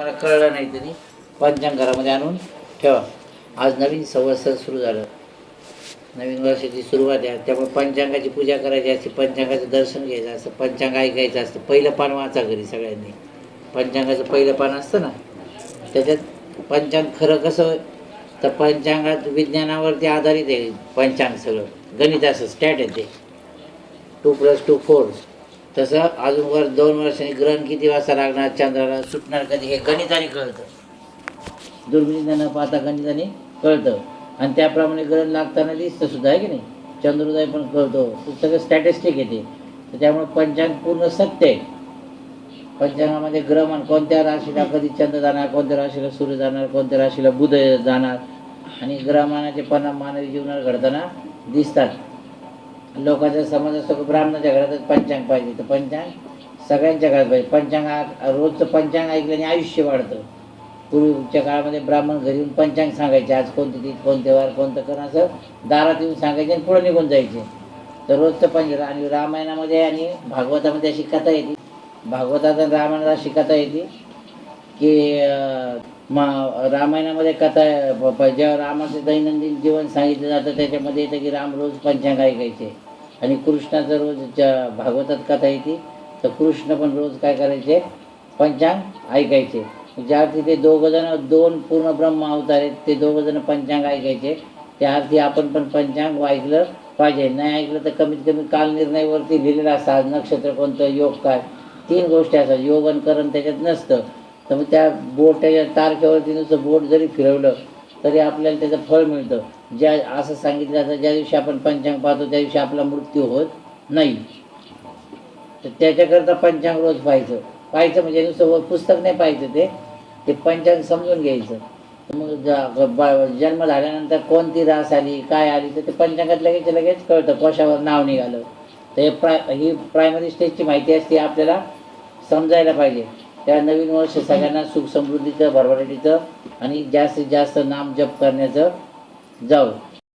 तुम्हाला कळलं नाही तरी पंचांग घरामध्ये आणून ठेवा. आज नवीन संवत्सर सुरू झालं. नवीन वर्षाची सुरुवात आहे. त्यामुळे पंचांगाची पूजा करायची असते पंचांगाचं दर्शन घ्यायचं असतं पंचांग ऐकायचं असतं. पहिलं पान वाचा घरी सगळ्यांनी. पंचांगाचं पहिलं पान असतं ना त्याच्यात पंचांग खरं कसं तर पंचांगात विज्ञानावरती आधारित आहे पंचांग सगळं. गणित असं स्टॅट आहे ते. Two plus two four. तसं अजून वर दोन वर्षांनी ग्रहण किती वाजता लागणार चंद्राला सुटणार कधी हे गणिताने कळतं. दुर्बिणीनं न पाहता गणिताने कळतं. आणि त्याप्रमाणे ग्रहण लागताना दिसतं सुद्धा आहे की नाही? चंद्रोदय पण कळतो. सगळं स्टॅटिस्टिक येते. तर त्यामुळे पंचांग पूर्ण सत्य आहे. पंचांगामध्ये ग्रहण कोणत्या राशीला कधी चंद्र जाणार कोणत्या राशीला सूर्य जाणार कोणत्या राशीला बुध जाणार आणि ग्रहमानाचे परिणाम मानवी जीवनावर घडताना दिसतात. लोकांचा समाज असतो ब्राह्मणाच्या घरातच पंचांग पाहिजे. तर पंचांग सगळ्यांच्या घरात पाहिजे. पंचांग रोजचं पंचांग ऐकल्याने आयुष्य वाढतं. पूर्वीच्या काळामध्ये ब्राह्मण घरी येऊन पंचांग सांगायचे. आज कोणते तीज कोणते वार कोणतं करणं असं दारात येऊन सांगायचे आणि पुढे निघून जायचे. तर रोजचं पंच आणि रामायणामध्ये आणि भागवतामध्ये अशी कथा येते. भागवतात आणि रामायणाला अशी कथा येते की मा- रामायणामध्ये कथा जेव्हा रामाचं दैनंदिन जीवन सांगितलं जातं त्याच्यामध्ये येतं की राम रोज पंचांग ऐकायचे आणि कृष्णाचं रोज ज्या भागवतात कथा येते तर कृष्ण पण रोज काय करायचे? पंचांग ऐकायचे. ज्या अर्थी ते दोघंजण दोन पूर्ण ब्रह्म अवतार आहेत ते दोघंजणं पंचांग ऐकायचे. त्या अर्थी आपण पण पंचांग ऐकलं पाहिजे. नाही ऐकलं तर कमीत कमी कालनिर्णयवरती लिहिलेलं असतात नक्षत्र कोणतं? योग काय? तीन गोष्टी असतात. योग आणि करण त्याच्यात नसतं. तर मग त्या बोटाच्या तारखेवरती नुसतं बोट जरी फिरवलं तरी आपल्याला त्याचं फळ मिळतं. ज्या असं सांगितलं जातं ज्या दिवशी आपण पंचांग पाहतो त्या दिवशी आपला मृत्यू होत नाही. तर त्याच्याकरता पंचांग रोज पाहायचं. पाहायचं म्हणजे नुसतं पुस्तक नाही पाहायचं ते. ते पंचांग समजून घ्यायचं. तर मग जन्म झाल्यानंतर कोणती रास आली काय आली तर ते पंचांगात लगेच लगेच कळतं कशावर नाव निघालं. तर हे प्राय ही प्रायमरी स्टेजची माहिती असते आपल्याला समजायला पाहिजे. त्या नवीन वर्ष सगळ्यांना सुख समृद्धीचं भरभराटीचं आणि जास्तीत जास्त नाम जप करण्याचं जाऊ.